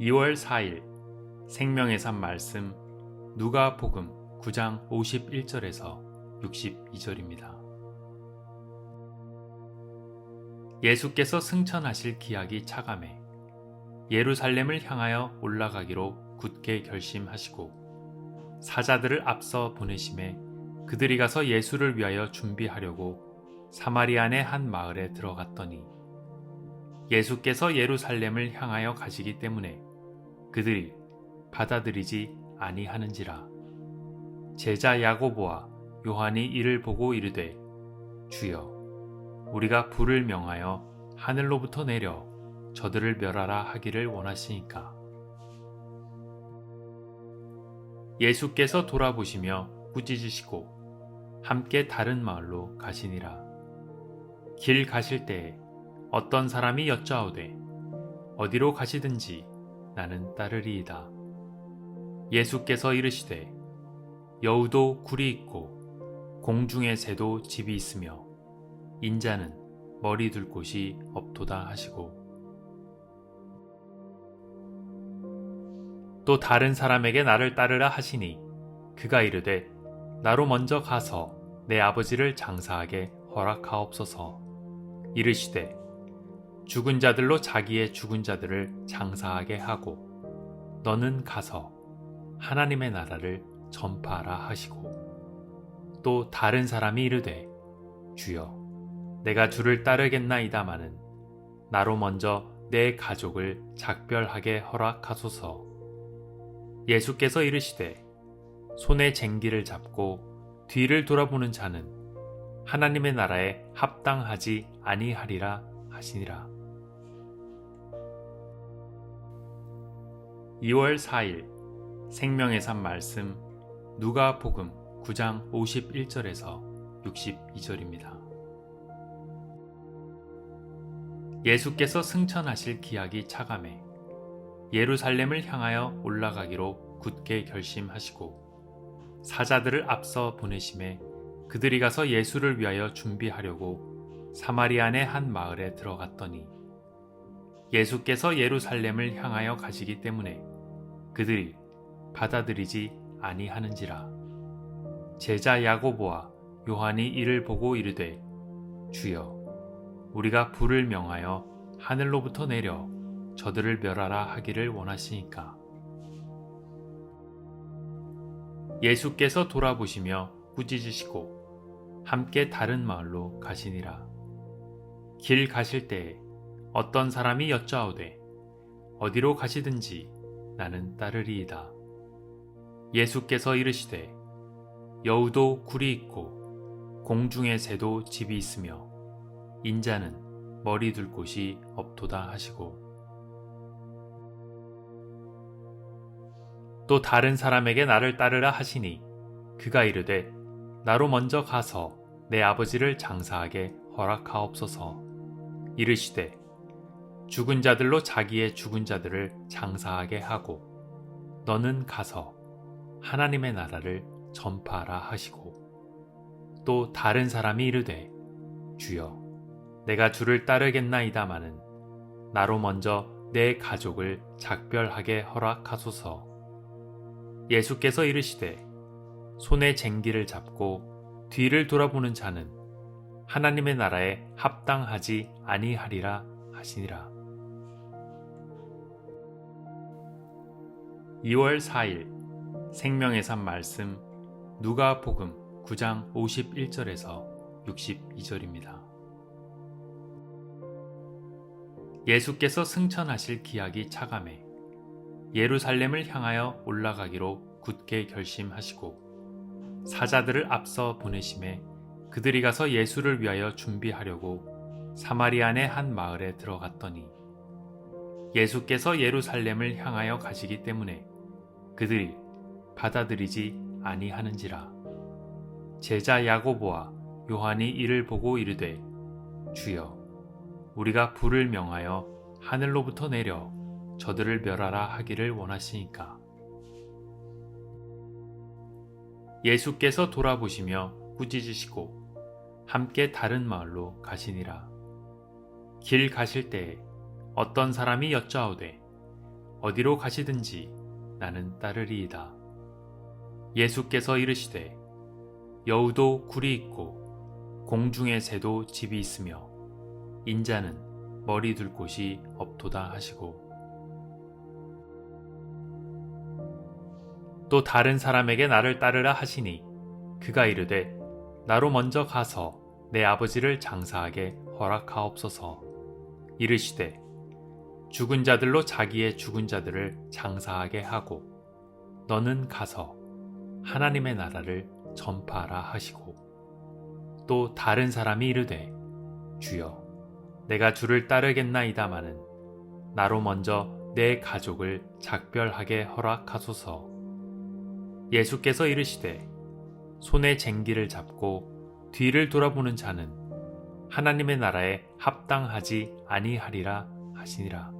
2월 4일 생명의 산 말씀 누가 복음 9장 51절에서 62절입니다. 예수께서 승천하실 기약이 차감해 예루살렘을 향하여 올라가기로 굳게 결심하시고 사자들을 앞서 보내심에 그들이 가서 예수를 위하여 준비하려고 사마리안의 한 마을에 들어갔더니 예수께서 예루살렘을 향하여 가시기 때문에 그들이 받아들이지 아니하는지라. 제자 야고보와 요한이 이를 보고 이르되 주여 우리가 불을 명하여 하늘로부터 내려 저들을 멸하라 하기를 원하시니까. 예수께서 돌아보시며 꾸짖으시고 함께 다른 마을로 가시니라. 길 가실 때에 어떤 사람이 여짜오되 어디로 가시든지 나는 따르리이다. 예수께서 이르시되 여우도 굴이 있고 공중의 새도 집이 있으며 인자는 머리 둘 곳이 없도다 하시고 또 다른 사람에게 나를 따르라 하시니 그가 이르되 나로 먼저 가서 내 아버지를 장사하게 허락하옵소서 이르시되 죽은 자들로 자기의 죽은 자들을 장사하게 하고 너는 가서 하나님의 나라를 전파하라 하시고 또 다른 사람이 이르되 주여 내가 주를 따르겠나이다마는 나로 먼저 내 가족을 작별하게 허락하소서 예수께서 이르시되 손에 쟁기를 잡고 뒤를 돌아보는 자는 하나님의 나라에 합당하지 아니하리라 하시니라. 2월 4일 생명의 산 말씀 누가 복음 9장 51절에서 62절입니다. 예수께서 승천하실 기약이 차감해 예루살렘을 향하여 올라가기로 굳게 결심하시고 사자들을 앞서 보내심에 그들이 가서 예수를 위하여 준비하려고 사마리안의 한 마을에 들어갔더니 예수께서 예루살렘을 향하여 가시기 때문에 그들이 받아들이지 아니하는지라. 제자 야고보와 요한이 이를 보고 이르되 주여 우리가 불을 명하여 하늘로부터 내려 저들을 멸하라 하기를 원하시니까. 예수께서 돌아보시며 꾸짖으시고 함께 다른 마을로 가시니라. 길 가실 때에 어떤 사람이 여짜오되 어디로 가시든지 나는 따르리이다. 예수께서 이르시되 여우도 굴이 있고 공중의 새도 집이 있으며 인자는 머리 둘 곳이 없도다 하시고 또 다른 사람에게 나를 따르라 하시니 그가 이르되 나로 먼저 가서 내 아버지를 장사하게 허락하옵소서 이르시되 죽은 자들로 자기의 죽은 자들을 장사하게 하고 너는 가서 하나님의 나라를 전파하라 하시고 또 다른 사람이 이르되 주여 내가 주를 따르겠나이다마는 나로 먼저 내 가족을 작별하게 허락하소서 예수께서 이르시되 손에 쟁기를 잡고 뒤를 돌아보는 자는 하나님의 나라에 합당하지 아니하리라 하시니라. 2월 4일 생명의 산 말씀 누가 복음 9장 51절에서 62절입니다. 예수께서 승천하실 기약이 차감해 예루살렘을 향하여 올라가기로 굳게 결심하시고 사자들을 앞서 보내심에 그들이 가서 예수를 위하여 준비하려고 사마리안의 한 마을에 들어갔더니 예수께서 예루살렘을 향하여 가시기 때문에 그들이 받아들이지 아니하는지라. 제자 야고보와 요한이 이를 보고 이르되 주여 우리가 불을 명하여 하늘로부터 내려 저들을 멸하라 하기를 원하시니까. 예수께서 돌아보시며 꾸짖으시고 함께 다른 마을로 가시니라. 길 가실 때에 어떤 사람이 여짜오되 어디로 가시든지 나는 따르리이다. 예수께서 이르시되 여우도 굴이 있고 공중의 새도 집이 있으며 인자는 머리 둘 곳이 없도다 하시고 또 다른 사람에게 나를 따르라 하시니 그가 이르되 나로 먼저 가서 내 아버지를 장사하게 허락하옵소서 이르시되 죽은 자들로 자기의 죽은 자들을 장사하게 하고 너는 가서 하나님의 나라를 전파하라 하시고 또 다른 사람이 이르되 주여 내가 주를 따르겠나이다마는 나로 먼저 내 가족을 작별하게 허락하소서. 예수께서 이르시되 손에 쟁기를 잡고 뒤를 돌아보는 자는 하나님의 나라에 합당하지 아니하리라 하시니라